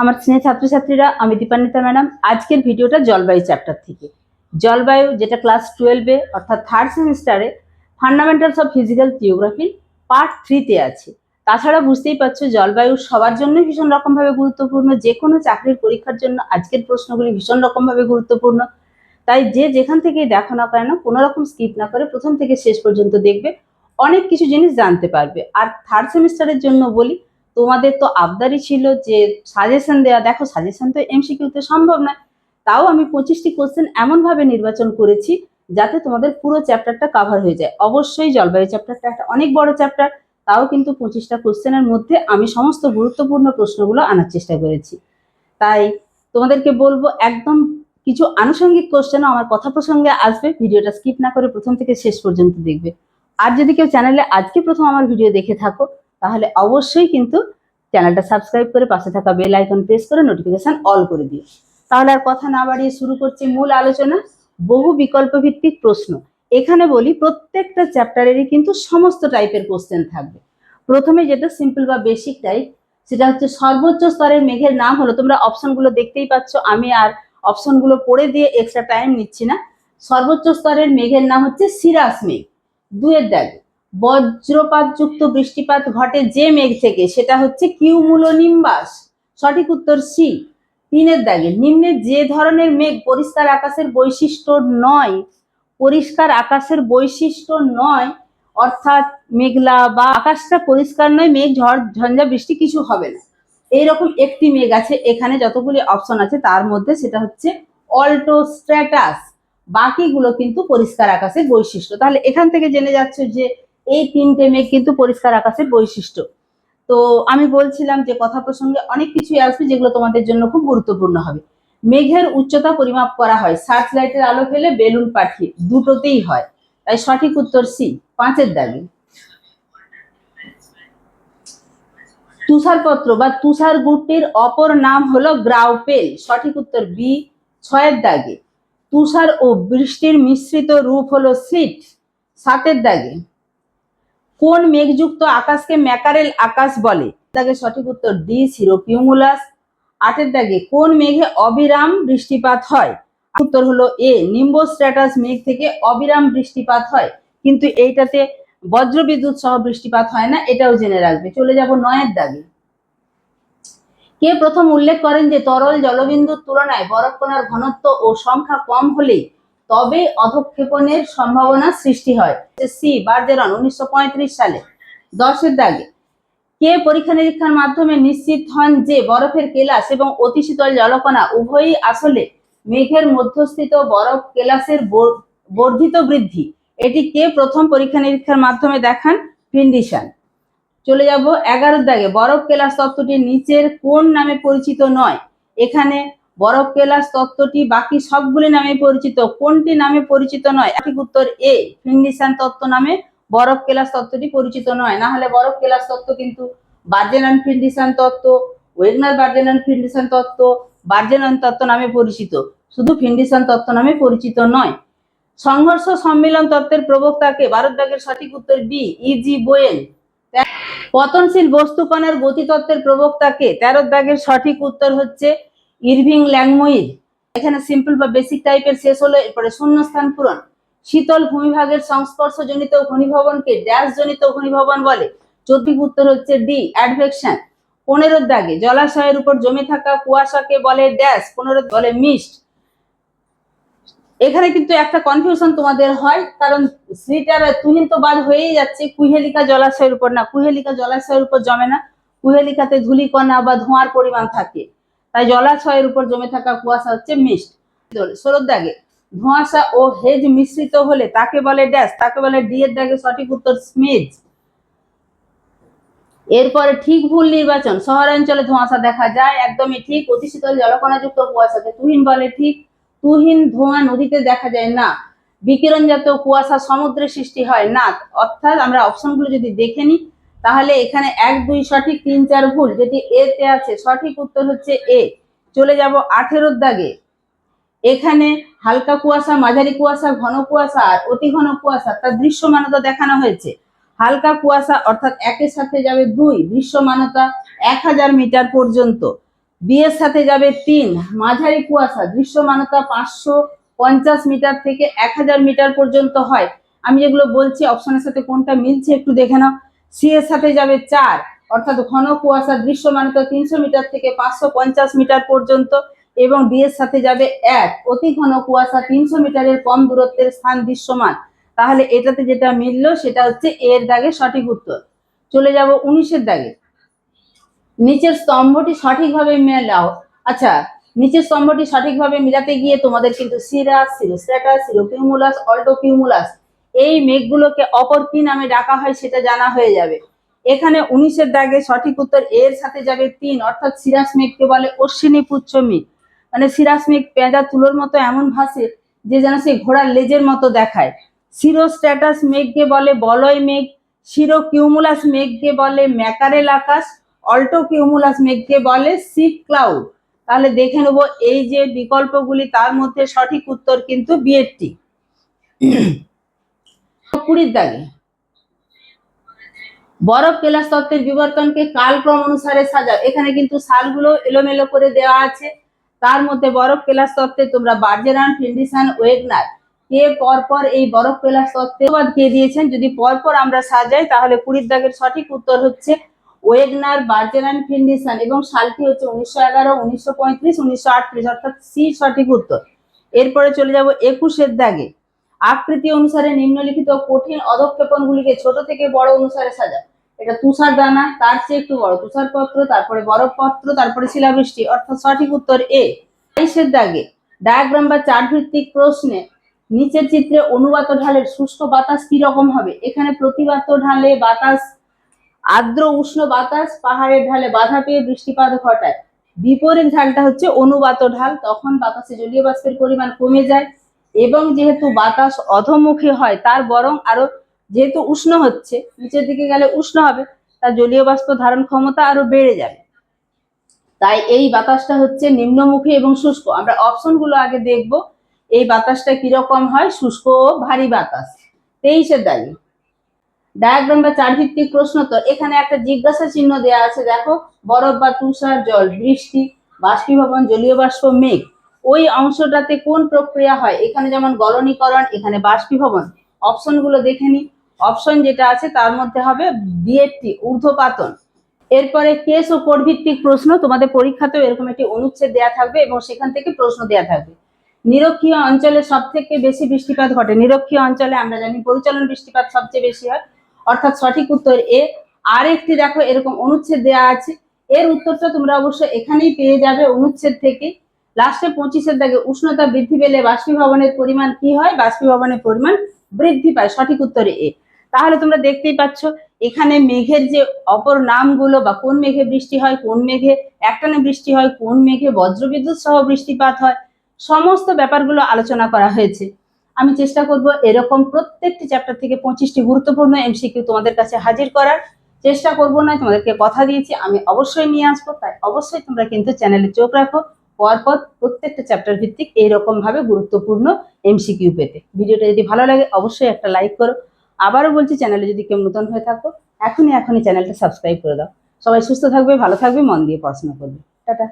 আমার স্নেহ ছাত্রছাত্রীরা, আমি দীপান্বিতা ম্যাডাম। আজকের ভিডিওটা জলবায়ু চ্যাপ্টার থেকে। জলবায়ু, যেটা ক্লাস টুয়েলভে অর্থাৎ থার্ড সেমিস্টারে fundamentals of physical geography part থ্রিতে আছে। তাছাড়া বুঝতেই পারছ, জলবায়ু সবার জন্যই ভীষণ রকমভাবে গুরুত্বপূর্ণ। যে কোনো চাকরির পরীক্ষার জন্য আজকের প্রশ্নগুলি ভীষণ রকমভাবে গুরুত্বপূর্ণ। তাই যে যেখান থেকেই দেখো না কেন, কোনো রকম স্কিপ না করে প্রথম থেকে শেষ পর্যন্ত দেখবে, অনেক কিছু জিনিস জানতে পারবে। আর থার্ড সেমিস্টারের জন্য বলি তোমাদের তো আবদারি ছিল যে সাজেশন দেওয়া দেখো সাজেশন তো এমসিকিউতে সম্ভব নয়। তাও আমি পঁচিশটি কোশ্চেন এমনভাবে নির্বাচন করেছি যাতে তোমাদের পুরো চ্যাপ্টারটা কাভার হয়ে যায়। অবশ্যই জলবায়ু চ্যাপ্টারটা একটা অনেক বড় চ্যাপ্টার তাও কিন্তু পঁচিশটা কোশ্চেনের মধ্যে আমি সমস্ত গুরুত্বপূর্ণ প্রশ্নগুলো আনার চেষ্টা করেছি। তাই তোমাদেরকে বলব, একদম কিছু আনুষঙ্গিক কোশ্চেনও আমার কথা প্রসঙ্গে আসবে। ভিডিওটা স্কিপ না করে প্রথম থেকে শেষ পর্যন্ত দেখবে। আর যদি কেউ চ্যানেলে আজকে প্রথম আমার ভিডিও দেখে থাকো তাহলে অবশ্যই কিন্তু চ্যানেলটা সাবস্ক্রাইব করে পাশে থাকা বেল আইকন প্রেস করে নোটিফিকেশন অল করে দিও। তাহলে আর কথা না বাড়িয়ে শুরু করছি মূল আলোচনা, বহু বিকল্প ভিত্তিক প্রশ্ন। এখানে বলি, প্রত্যেকটা চ্যাপ্টারেরই কিন্তু সমস্ত টাইপের কোশ্চেন থাকবে। প্রথমে যেটা সিম্পল বা বেসিক টাইপ সেটা হচ্ছে সর্বোচ্চ স্তরের মেঘের নাম হলো, তোমরা অপশনগুলো দেখতেই পাচ্ছ, আমি আর অপশনগুলো পড়ে দিয়ে এক্সট্রা টাইম নিচ্ছি না। সর্বোচ্চ স্তরের মেঘের নাম হচ্ছে সিরাস মেঘ। দুয়ের দাগে। বজ্রপাতযুক্ত বৃষ্টিপাত ঘটে যে মেঘ থেকে, সেটা হচ্ছে কিউমুলোনিম্বাস। সঠিক উত্তর সি, তিনের দাগে। নিম্নে যে ধরনের মেঘ পরিষ্কার আকাশের বৈশিষ্ট্য নয়, পরিষ্কার আকাশের বৈশিষ্ট্য নয়, অর্থাৎ মেঘলা বা আকাশটা পরিষ্কার নয়, মেঘ ঝড়, ঝঞ্ঝা, বৃষ্টি কিছু হবে না। এইরকম একটি মেঘ আছে, এখানে যতগুলি অপশন আছে, তার মধ্যে সেটা হচ্ছে অল্টোস্ট্র্যাটাস বাকিগুলো কিন্তু পরিষ্কার আকাশের বৈশিষ্ট্য। তাহলে এখান থেকে জেনে যাচ্ছে যে এই তিনটে মেঘ কিন্তু পরিষ্কার আকাশের বৈশিষ্ট্য। তো আমি বলছিলাম যে কথা প্রসঙ্গে অনেক কিছুই আসবে যেগুলো তোমাদের জন্য খুব গুরুত্বপূর্ণ হবে। মেঘের উচ্চতা পরিমাপ করা হয় সার্চ লাইটের আলো ফেলে বেলুন পাঠিয়ে, দুটোতেই হয়। তাই সঠিক উত্তর সি, পাঁচের দাগে তুষারপত্র বা তুষার গুটির অপর নাম হলো গ্রাউপেল। সঠিক উত্তর বি, ছয়ের দাগে। তুষার ও বৃষ্টির মিশ্রিত রূপ হলো সিট সাতের দাগে। কোন মেঘযুক্ত আকাশকে ম্যাকারেল আকাশ বলে? দাগে সঠিক উত্তর ডি সিরোকিউমুলাস আটের দাগে, কোন মেঘে অবিরাম বৃষ্টিপাত হয়? উত্তর হলো এ নিম্বোস্ট্র্যাটাস মেঘ থেকে অবিরাম বৃষ্টিপাত হয়। কিন্তু এইটাতে বজ্রবিদ্যুৎ সহ বৃষ্টিপাত হয় না, এটাও জেনে রাখবে। চলে যাব নয়ের দাগে। কে প্রথম উল্লেখ করেন যে তরল জলবিন্দুর তুলনায় বরফকণার ঘনত্ব ও সংখ্যা কম হলেই তবে অধক্ষেপণের সম্ভাবনা সৃষ্টি হয়। সি, বার্জেরন, উনিশশো সালে। দশের দাগে, কে পরীক্ষা নিরীক্ষার মাধ্যমে নিশ্চিত হন যে বরফের কেলাস এবং অতি শীতল জলকণা উভয়ই আসলে মেঘের মধ্যস্থিত বরফ কেলাসের বর- বর্ধিত বৃদ্ধি? এটি কে প্রথম পরীক্ষা নিরীক্ষার মাধ্যমে দেখান? ফিন্ডিশন চলে যাব এগারোর দাগে, বরফ কেলাস তত্ত্বটি নিচের কোন নামে পরিচিত নয়। এখানে বরফ কেলাস তত্ত্বটি বাকি সবগুলি নামে পরিচিত। কোনটি নামে পরিচিত নয়? সঠিক উত্তর এ ফিন্ডিশন তত্ত্ব নামে বরফ কেলাস তত্ত্বটি পরিচিত নয়। না হলে বরফ কেলাস তত্ত্ব কিন্তু বার্জেনান ফিন্ডিশন তত্ত্ব, ওয়েগনার বার্জেনান ফিন্ডিশন তত্ত্ব বার্জেনান তত্ত্ব নামে পরিচিত। শুধু ফিন্ডিশন তত্ত্ব নামে পরিচিত নয়। সংঘর্ষ সম্মিলন তত্ত্বের প্রবক্তাকে ভারত সঠিক উত্তর বি ইজি বোয়েল। পতনশীল বস্তুকণার গতিতত্ত্বের প্রবক্তাকে তেরো দাগের সঠিক উত্তর হচ্ছে ইরভিং ল্যাংময়ির এখানে সিম্পল বা বেসিক টাইপের শেষ হলো, এরপরে শূন্যস্থান পূরণ। শীতল ভূমিভাগের সংস্পর্শজনিত ঘনীভবনকে ড্যাশ জনিত ঘনীভবন বলে। চতুর্থ উত্তর হচ্ছে ডি অ্যাডভেকশন পনেরোর দাগে জলাশয়ের উপর জমে থাকা কুয়াশাকে বলে ড্যাশ পনেরো বলে মিস্ট এখানে কিন্তু একটা কনফিউশন তোমাদের হয়, কারণ শ্রীটার তুহিন তো বাদ হয়েই যাচ্ছে, কুহেলিকা জলাশয়ের উপর না, কুহেলিকা জলাশয়ের উপর জমে না। কুহেলিকাতে ধূলিকণা বা ধোঁয়ার পরিমাণ থাকে। তাই জলাশয়ের উপর জমে থাকা কুয়াশা হচ্ছে মিস্ট ষোলোর দাগে ধোঁয়াশা ও হেজ মিশ্রিত হলে তাকে বলে ড্যাশ, তাকে বলে ডি এর দাগে সঠিক উত্তর স্মিজ। এরপরে ঠিক ভুল নির্বাচন, শহরাঞ্চলে ধোঁয়াশা দেখা যায়, একদমই ঠিক। অতি শীতল জলকণাযুক্ত কুয়াশাকে তুহিন বলে ঠিক। তুহিন ধোঁয়া নদীতে দেখা যায় না। বিকিরণজাত কুয়াশা সমুদ্রে সৃষ্টি হয় না। অর্থাৎ আমরা অপশনগুলো যদি দেখে নিই তাহলে এখানে এক, দুই সঠিক, তিন, চার ভুল, যেটি এ তে আছে, সঠিক উত্তর হচ্ছে এ। চলে যাব আঠেরোর দাগে। এখানে হালকা কুয়াশা, মাঝারি কুয়াশা, ঘন কুয়াশা আর অতি ঘন কুয়াশা, তার দৃশ্যমানতা দেখানো হয়েছে। হালকা কুয়াশা অর্থাৎ একের সাথে যাবে দুই, দৃশ্যমানতা এক হাজার মিটার পর্যন্ত। বি এর সাথে যাবে তিন, মাঝারি কুয়াশা, দৃশ্যমানতা পাঁচশো পঞ্চাশ মিটার থেকে এক হাজার মিটার পর্যন্ত হয়। আমি যেগুলো বলছি অপশনের সাথে কোনটা মিলছে একটু দেখে নাও। সি এর সাথে যাবে চার। অর্থাৎ ঘন কুয়াশা দৃশ্যমানতা তিনশো মিটার থেকে পাঁচশো পঞ্চাশ মিটার পর্যন্ত এবং ডি এর সাথে যাবে এক। অতি ঘন কুয়াশা তিনশো মিটারের কম দূরত্বের স্থান দৃশ্যমান। তাহলে এটাতে যেটা মিললো, সেটা হচ্ছে এর দাগে সঠিক উত্তর। চলে যাব উনিশের দাগে। নিচের স্তম্ভটি সঠিকভাবে মেলাও। আচ্ছা নিচের স্তম্ভটি সঠিকভাবে মিলাতে গিয়ে তোমাদের কিন্তু সিরাস সিরোস্ট্যাটাস সিরোকিউমুলাস অল্টোকিউমুলাস এই মেঘগুলোকে অপর কি নামে ডাকা হয় সেটা জানা হয়ে যাবে। এখানে উনিশের দাগে সঠিক উত্তর এর সাথে যাবে তিন, অর্থাৎ সিরাস মেঘকে বলে অশ্বিনী পুচ্ছ মেঘ। মানে সিরাস মেঘ পেঁজা তুলোর মতো এমন ভাসে যে যেন সেই ঘোড়ার লেজের মতো দেখায়। সিরোস্ট্যাটাস মেঘকে বলে বলয় মেঘ, শিরো কিউমুলাস মেঘকে বলে ম্যাকারেল আকাশ, অল্টো কিউমুলাস মেঘকে বলে সিপ ক্লাউড। তাহলে দেখে নেব এই যে বিকল্পগুলি, তার মধ্যে সঠিক উত্তর কিন্তু বিয়েরটি। কুড়ির দাগে। বরফ কেলাস তত্ত্বের বিবর্তনকে কালক্রম অনুসারে সাজাও এখানে কিন্তু সালগুলো এলোমেলো করে দেওয়া আছে। তার মধ্যে বরফ কেলাস তত্ত্বে তোমরা বার্জেরান, ফিন্ডিসান, ওয়েগনার। কে পরপর এই বরফ কেলাস তত্ত্বে বাদ কে দিয়েছেন। যদি পরপর আমরা সাজাই, তাহলে কুড়ির দাগের সঠিক উত্তর হচ্ছে ওয়েগনার, বার্জেরান, ফিন্ডিসান এবং সালটি হচ্ছে উনিশশো এগারো, উনিশশো পঁয়ত্রিশ, উনিশশো আটত্রিশ। অর্থাৎ সি সঠিক উত্তর। এরপরে চলে যাব একুশের দাগে। আকৃতি অনুসারে নিম্নলিখিত কঠিন অধক্ষেপণগুলিকে ছোট থেকে বড় অনুসারে সাজা এটা তুষার দানা, তার চেয়ে একটু বড়। তুষারপত্র, তারপরে বরফপত্র, তারপরে শিলাবৃষ্টি, অর্থাৎ সঠিক উত্তর এ। বাইশের দাগে ডায়াগ্রাম বা চার্ট ভিত্তিক প্রশ্নে নিচের চিত্রে অনুবাত ঢালের শুষ্ক বাতাস কি রকম হবে? এখানে প্রতিবাত ঢালে বাতাস, আর্দ্র উষ্ণ বাতাস, পাহাড়ের ঢালে বাধা পেয়ে বৃষ্টিপাত ঘটায়। বিপরীত ঢালটা হচ্ছে অনুবাত ঢাল। তখন বাতাসে জলীয় বাষ্পের পরিমাণ কমে যায়। এবং যেহেতু বাতাস অধমুখী হয়, তার বরং আরও যেহেতু উষ্ণ হচ্ছে, নিচের দিকে গেলে উষ্ণ হবে, তার জলীয় বাষ্প ধারণ ক্ষমতা আরও বেড়ে যাবে। তাই এই বাতাসটা হচ্ছে নিম্নমুখী এবং শুষ্ক। আমরা অপশনগুলো আগে দেখব, এই বাতাসটা কীরকম হয়, শুষ্ক ও ভারী বাতাস। তেইশের দাগে ডায়াগ্রাম বা চার ভিত্তিক প্রশ্ন তো, এখানে একটা জিজ্ঞাসা চিহ্ন দেওয়া আছে, দেখো, বরফ বা তুষার জল, বৃষ্টি, বাষ্পীভবন, জলীয় বাষ্প, মেঘ। ওই অংশটাতে কোন প্রক্রিয়া হয়? এখানে যেমন গলনীকরণ, এখানে বাষ্পীভবন। অপশনগুলো দেখে নি। অপশন যেটা আছে তার মধ্যে হবে বিএডটি ঊর্ধ্বপাতন। এরপরে কেস ও কোড ভিত্তিক প্রশ্ন, তোমাদের পরীক্ষাতেও এরকম একটি অনুচ্ছেদ দেয়া থাকবে এবং সেখান থেকে প্রশ্ন দেয়া থাকবে। নিরক্ষীয় অঞ্চলে সব থেকে বেশি বৃষ্টিপাত ঘটে। নিরক্ষীয় অঞ্চলে আমরা জানি পরিচালন বৃষ্টিপাত সবচেয়ে বেশি হয়। অর্থাৎ সঠিক উত্তর এ। আর একটি দেখো, এরকম অনুচ্ছেদ দেয়া আছে। এর উত্তরটা তোমরা অবশ্য এখানেই পেয়ে যাবে অনুচ্ছেদ থেকে। লাস্টে পঁচিশের দাগে উষ্ণতা বৃদ্ধি পেলে বাষ্পীভবনের পরিমাণ কি হয়? বাষ্পীভবনের পরিমাণ বৃদ্ধি পায়। সঠিক উত্তরে এ। তাহলে তোমরা দেখতেই পাচ্ছ, এখানে মেঘের যে অপর নামগুলো বা কোন মেঘে বৃষ্টি হয়, কোন মেঘে একটানে বৃষ্টি হয়, কোন মেঘে বজ্রবিদ্যুৎ সহ বৃষ্টিপাত হয়, সমস্ত ব্যাপারগুলো আলোচনা করা হয়েছে। আমি চেষ্টা করব এরকম প্রত্যেকটি চ্যাপ্টার থেকে পঁচিশটি গুরুত্বপূর্ণ এমসিকিউ তোমাদের কাছে হাজির করার। চেষ্টা করব না তোমাদেরকে কথা দিয়েছি, আমি অবশ্যই নিয়ে আসব, তাই অবশ্যই তোমরা কিন্তু চ্যানেলে চোখ রাখো। পরপর প্রত্যেকটা চ্যাপ্টার ভিত্তিক এইরকম ভাবে গুরুত্বপূর্ণ এমসিকিউ পেতে। ভিডিওটা যদি ভালো লাগে, অবশ্যই একটা লাইক করো। আবারও বলছি চ্যানেলে যদি কেউ নতুন হয়ে থাকো, এখনই এখনই চ্যানেলটা সাবস্ক্রাইব করে দাও। সবাই সুস্থ থাকবে, ভালো থাকবে, মন দিয়ে পড়াশোনা করবে। টাটা।